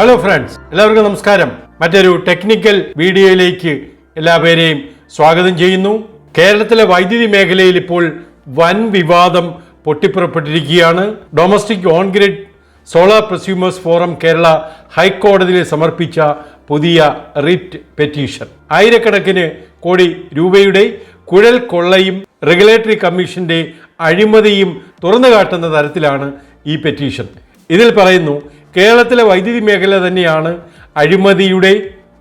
Hello friends എല്ലാവർക്കും നമസ്കാരം. മറ്റൊരു ടെക്നിക്കൽ വീഡിയോയിലേക്ക് എല്ലാവരെയും സ്വാഗതം ചെയ്യുന്നു. കേരളത്തിലെ വൈദ്യുതി മേഖലയിൽ ഇപ്പോൾ വൻ വിവാദം പൊട്ടിപ്പുറപ്പെട്ടിരിക്കുകയാണ്. Domestic on grid solar prosumers forum Kerala ഹൈക്കോടതിയിൽ സമർപ്പിച്ച പുതിയ റിറ്റ് പെറ്റീഷൻ ആയിരക്കണക്കിന് കോടി രൂപയുടെ കുഴൽ കൊള്ളയും റെഗുലേറ്ററി കമ്മീഷന്റെ അഴിമതിയും തുറന്നു കാട്ടുന്ന തരത്തിലാണ് ഈ പെറ്റീഷൻ ഇതിൽ പറയുന്നു കേരളത്തിലെ വൈദ്യുതി മേഖല തന്നെയാണ് അഴിമതിയുടെ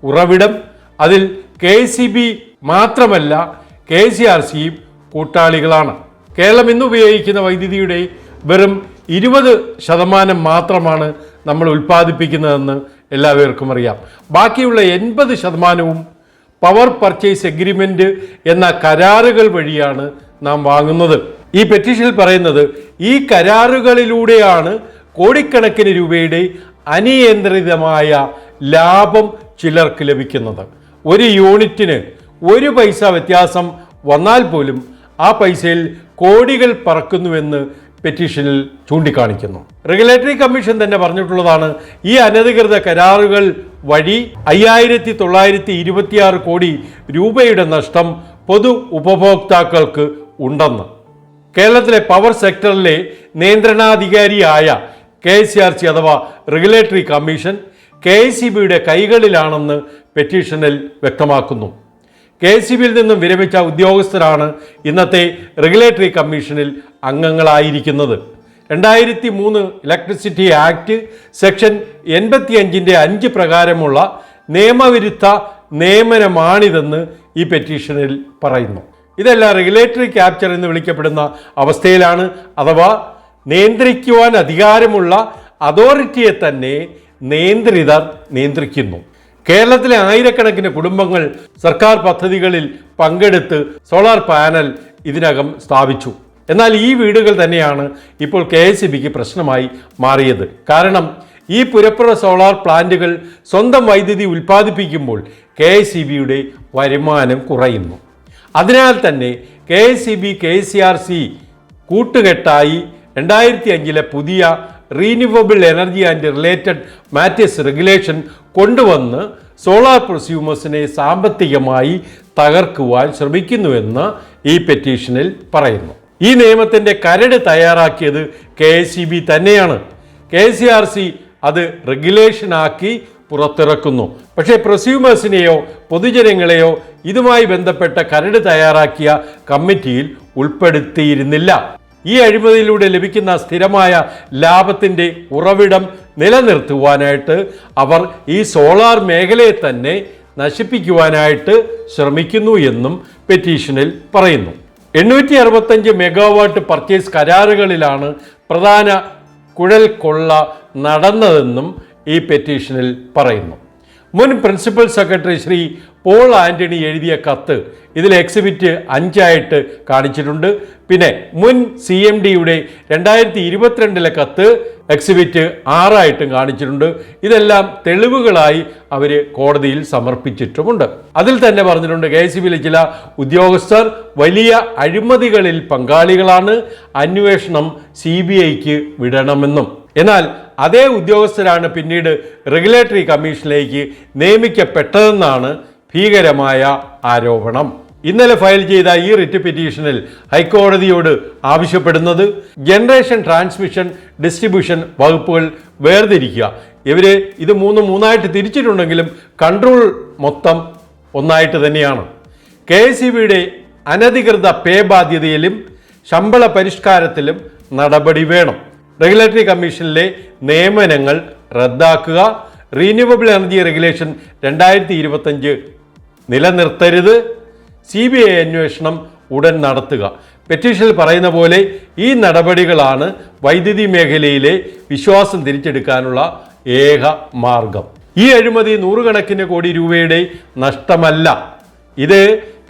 ഉറവിടം. അതിൽ കെ സി ബി മാത്രമല്ല കെ സി ആർ സിയും കൂട്ടാളികളാണ്. കേരളം ഇന്ന് ഉപയോഗിക്കുന്ന വൈദ്യുതിയുടെ വെറും ഇരുപത് ശതമാനം മാത്രമാണ് നമ്മൾ ഉൽപ്പാദിപ്പിക്കുന്നതെന്ന് എല്ലാവർക്കും അറിയാം. ബാക്കിയുള്ള എൺപത് ശതമാനവും പവർ പർച്ചേസ് എഗ്രിമെന്റ് എന്ന കരാറുകൾ വഴിയാണ് നാം വാങ്ങുന്നത്. ഈ പെറ്റീഷനിൽ പറയുന്നത് ഈ കരാറുകളിലൂടെയാണ് കോടിക്കണക്കിന് രൂപയുടെ അനിയന്ത്രിതമായ ലാഭം ചിലർക്ക് ലഭിക്കുന്നത്. ഒരു യൂണിറ്റിന് ഒരു പൈസ വ്യത്യാസം വന്നാൽ പോലും ആ പൈസയിൽ കോടികൾ പറക്കുന്നുവെന്ന് പെറ്റീഷനിൽ ചൂണ്ടിക്കാണിക്കുന്നു. റെഗുലേറ്ററി കമ്മീഷൻ തന്നെ പറഞ്ഞിട്ടുള്ളതാണ് ഈ അനധികൃത കരാറുകൾ വഴി അയ്യായിരത്തി തൊള്ളായിരത്തി ഇരുപത്തിയാറ് കോടി രൂപയുടെ നഷ്ടം പൊതു ഉപഭോക്താക്കൾക്ക് ഉണ്ടെന്ന്. കേരളത്തിലെ പവർ സെക്ടറിലെ നിയന്ത്രണാധികാരിയായ കെ സി ആർ സി അഥവാ റെഗുലേറ്ററി കമ്മീഷൻ കെ സി ബിയുടെ കൈകളിലാണെന്ന് പെറ്റീഷനിൽ വ്യക്തമാക്കുന്നു. കെ സി ബിയിൽ നിന്നും വിരമിച്ച ഉദ്യോഗസ്ഥരാണ് ഇന്നത്തെ റെഗുലേറ്ററി കമ്മീഷനിൽ അംഗങ്ങളായിരിക്കുന്നത്. രണ്ടായിരത്തി മൂന്ന് ഇലക്ട്രിസിറ്റി ആക്ട് സെക്ഷൻ എൺപത്തി അഞ്ചിന്റെ അഞ്ച് പ്രകാരമുള്ള നിയമവിരുദ്ധ നിയമനമാണിതെന്ന് ഈ പെറ്റീഷനിൽ പറയുന്നു. ഇതെല്ലാം റെഗുലേറ്ററി ക്യാപ്ചർ എന്ന് വിളിക്കപ്പെടുന്ന അവസ്ഥയിലാണ് അഥവാ നിയന്ത്രിക്കുവാൻ അധികാരമുള്ള അതോറിറ്റിയെ തന്നെ നിയന്ത്രിതർ നിയന്ത്രിക്കുന്നു. കേരളത്തിലെ ആയിരക്കണക്കിന് കുടുംബങ്ങൾ സർക്കാർ പദ്ധതികളിൽ പങ്കെടുത്ത് സോളാർ പാനൽ ഇതിനകം സ്ഥാപിച്ചു. എന്നാൽ ഈ വീടുകൾ തന്നെയാണ് ഇപ്പോൾ കെ എസ് ബിക്ക് പ്രശ്നമായി മാറിയത്. കാരണം ഈ പുരപ്പുറ സോളാർ പ്ലാന്റുകൾ സ്വന്തം വൈദ്യുതി ഉൽപ്പാദിപ്പിക്കുമ്പോൾ കെ എസ് ബിയുടെ വരുമാനം കുറയുന്നു. അതിനാൽ തന്നെ K S C B K C R C കൂട്ടുകെട്ടായി രണ്ടായിരത്തി അഞ്ചിലെ പുതിയ renewable energy and related matters regulation കൊണ്ടുവന്ന് സോളാർ പ്രൊസ്യൂമേഴ്സിനെ സാമ്പത്തികമായി തകർക്കുവാൻ ശ്രമിക്കുന്നുവെന്ന് ഈ പെറ്റീഷനിൽ പറയുന്നു. ഈ നിയമത്തിന്റെ കരട് തയ്യാറാക്കിയത് കെ എസ് ബി തന്നെയാണ്. കെ സി ആർ സി അത് റെഗുലേഷനാക്കി പുറത്തിറക്കുന്നു. പക്ഷേ പ്രൊസ്യൂമേഴ്സിനെയോ പൊതുജനങ്ങളെയോ ഇതുമായി ബന്ധപ്പെട്ട കരട് തയ്യാറാക്കിയ കമ്മിറ്റിയിൽ ഉൾപ്പെടുത്തിയിരുന്നില്ല. ഈ അഴിമതിയിലൂടെ ലഭിക്കുന്ന സ്ഥിരമായ ലാഭത്തിന്റെ ഉറവിടം നിലനിർത്തുവാനായിട്ട് അവർ ഈ സോളാർ മേഖലയെ തന്നെ നശിപ്പിക്കുവാനായിട്ട് ശ്രമിക്കുന്നു എന്നും പെറ്റീഷനിൽ പറയുന്നു. എണ്ണൂറ്റി അറുപത്തഞ്ച് മെഗാവാട്ട് പർച്ചേസ് കരാറുകളിലാണ് പ്രധാന കുഴൽ കൊള്ള നടന്നതെന്നും ഈ പെറ്റീഷനിൽ പറയുന്നു. മുൻ പ്രിൻസിപ്പൽ സെക്രട്ടറി ശ്രീ പോൾ ആന്റണി എഴുതിയ കത്ത് ഇതിൽ എക്സിബിറ്റ് അഞ്ചായിട്ട് കാണിച്ചിട്ടുണ്ട്. പിന്നെ മുൻ സി എം ഡിയുടെ രണ്ടായിരത്തി ഇരുപത്തിരണ്ടിലെ കത്ത് എക്സിബിറ്റ് ആറായിട്ടും കാണിച്ചിട്ടുണ്ട്. ഇതെല്ലാം തെളിവുകളായി അവർ കോടതിയിൽ സമർപ്പിച്ചിട്ടുമുണ്ട്. അതിൽ തന്നെ പറഞ്ഞിട്ടുണ്ട് കെ സി ബിയിലെ ചില ഉദ്യോഗസ്ഥർ വലിയ അഴിമതികളിൽ പങ്കാളികളാണ് അന്വേഷണം സി ബി ഐക്ക് വിടണമെന്നും. എന്നാൽ അതേ ഉദ്യോഗസ്ഥരാണ് പിന്നീട് റെഗുലേറ്ററി കമ്മീഷനിലേക്ക് നിയമിക്കപ്പെട്ടതെന്നാണ് ഭീകരമായ ആരോപണം. ഇന്നലെ ഫയൽ ചെയ്ത ഈ റിറ്റ് പിറ്റീഷനിൽ ഹൈക്കോടതിയോട് ആവശ്യപ്പെടുന്നത് ജനറേഷൻ ട്രാൻസ്മിഷൻ ഡിസ്ട്രിബ്യൂഷൻ വകുപ്പുകൾ വേർതിരിക്കുക. ഇവർ ഇത് മൂന്ന് മൂന്നായിട്ട് തിരിച്ചിട്ടുണ്ടെങ്കിലും കൺട്രോൾ മൊത്തം ഒന്നായിട്ട് തന്നെയാണ്. കെ എസ് ബിയുടെ അനധികൃത പേ ബാധ്യതയിലും ശമ്പള പരിഷ്കാരത്തിലും നടപടി വേണം. റെഗുലേറ്ററി കമ്മീഷനിലെ നിയമനങ്ങൾ റദ്ദാക്കുക. റീന്യൂവബിൾ എനർജി റെഗുലേഷൻ രണ്ടായിരത്തി ഇരുപത്തഞ്ച് നിലനിർത്തരുത്. സി ബി ഐ അന്വേഷണം ഉടൻ നടത്തുക. പെറ്റീഷനിൽ പറയുന്ന പോലെ ഈ നടപടികളാണ് വൈദ്യുതി മേഖലയിലെ വിശ്വാസം തിരിച്ചെടുക്കാനുള്ള ഏക മാർഗം. ഈ അഴിമതി നൂറുകണക്കിന് കോടി രൂപയുടെ നഷ്ടമല്ല. ഇത്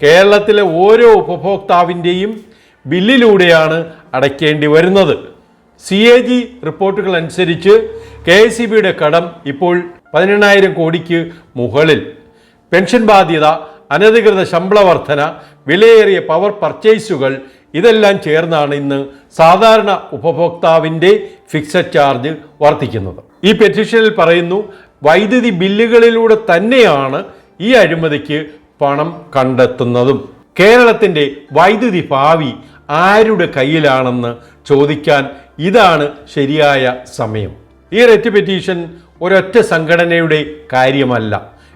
കേരളത്തിലെ ഓരോ ഉപഭോക്താവിന്റെയും ബില്ലിലൂടെയാണ് അടയ്ക്കേണ്ടി വരുന്നത്. സി എ ജി റിപ്പോർട്ടുകൾ അനുസരിച്ച് കെ എസ് സി ബിയുടെ കടം ഇപ്പോൾ പതിനെണ്ണായിരം കോടിക്ക് മുകളിൽ. പെൻഷൻ ബാധ്യത അനധികൃത ശമ്പള വർധന വിലയേറിയ പവർ പർച്ചേസുകൾ ഇതെല്ലാം ചേർന്നാണ് ഇന്ന് സാധാരണ ഉപഭോക്താവിന്റെ ഫിക്സഡ് ചാർജ് വർദ്ധിക്കുന്നത്. ഈ പെറ്റീഷനിൽ പറയുന്നു വൈദ്യുതി ബില്ലുകളിലൂടെ തന്നെയാണ് ഈ അഴിമതിക്ക് പണം കണ്ടെത്തുന്നതും. കേരളത്തിന്റെ വൈദ്യുതി ഭാവി ആരുടെ കയ്യിലാണെന്ന് ചോദിക്കാൻ ഇതാണ് ശരിയായ സമയം. ഈ റെറ്റ് പെറ്റീഷൻ ഒരൊറ്റ സംഘടനയുടെ കാര്യമല്ല.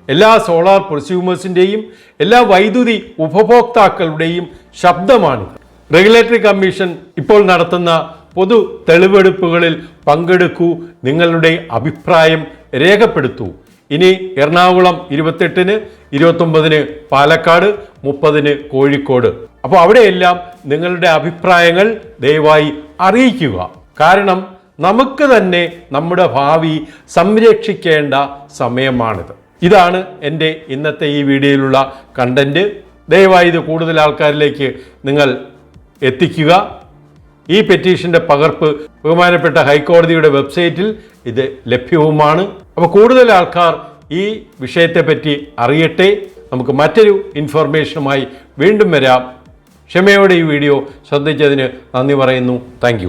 എല്ലാ സോളാർ പ്രൊസ്യൂമേഴ്സിന്റെയും എല്ലാ വൈദ്യുതി ഉപഭോക്താക്കളുടെയും ശബ്ദമാണ്. റെഗുലേറ്ററി കമ്മീഷൻ ഇപ്പോൾ നടത്തുന്ന പൊതു തെളിവെടുപ്പുകളിൽ പങ്കെടുക്കൂ നിങ്ങളുടെ അഭിപ്രായം രേഖപ്പെടുത്തൂ. ഇനി എറണാകുളം ഇരുപത്തെട്ടിന് ഇരുപത്തൊമ്പതിന് പാലക്കാട് മുപ്പതിന് കോഴിക്കോട്. അപ്പോൾ അവിടെയെല്ലാം നിങ്ങളുടെ അഭിപ്രായങ്ങൾ ദയവായി അറിയിക്കുക. കാരണം നമുക്ക് തന്നെ നമ്മുടെ ഭാവി സംരക്ഷിക്കേണ്ട സമയമാണിത്. ഇതാണ് എന്റെ ഇന്നത്തെ ഈ വീഡിയോയിലുള്ള കണ്ടന്റ് ദയവായി ഇത് കൂടുതൽ ആൾക്കാരിലേക്ക് നിങ്ങൾ എത്തിക്കുക. ഈ പെറ്റീഷന്റെ പകർപ്പ് ബഹുമാനപ്പെട്ട ഹൈക്കോടതിയുടെ വെബ്സൈറ്റിൽ ഇത് ലഭ്യവുമാണ്. അപ്പോൾ കൂടുതൽ ആൾക്കാർ ഈ വിഷയത്തെപ്പറ്റി അറിയട്ടെ. നമുക്ക് മറ്റൊരു ഇൻഫർമേഷനുമായി വീണ്ടും വരാം. ക്ഷമയോടെ ഈ വീഡിയോ ശ്രദ്ധിച്ചതിന് നന്ദി പറയുന്നു. താങ്ക്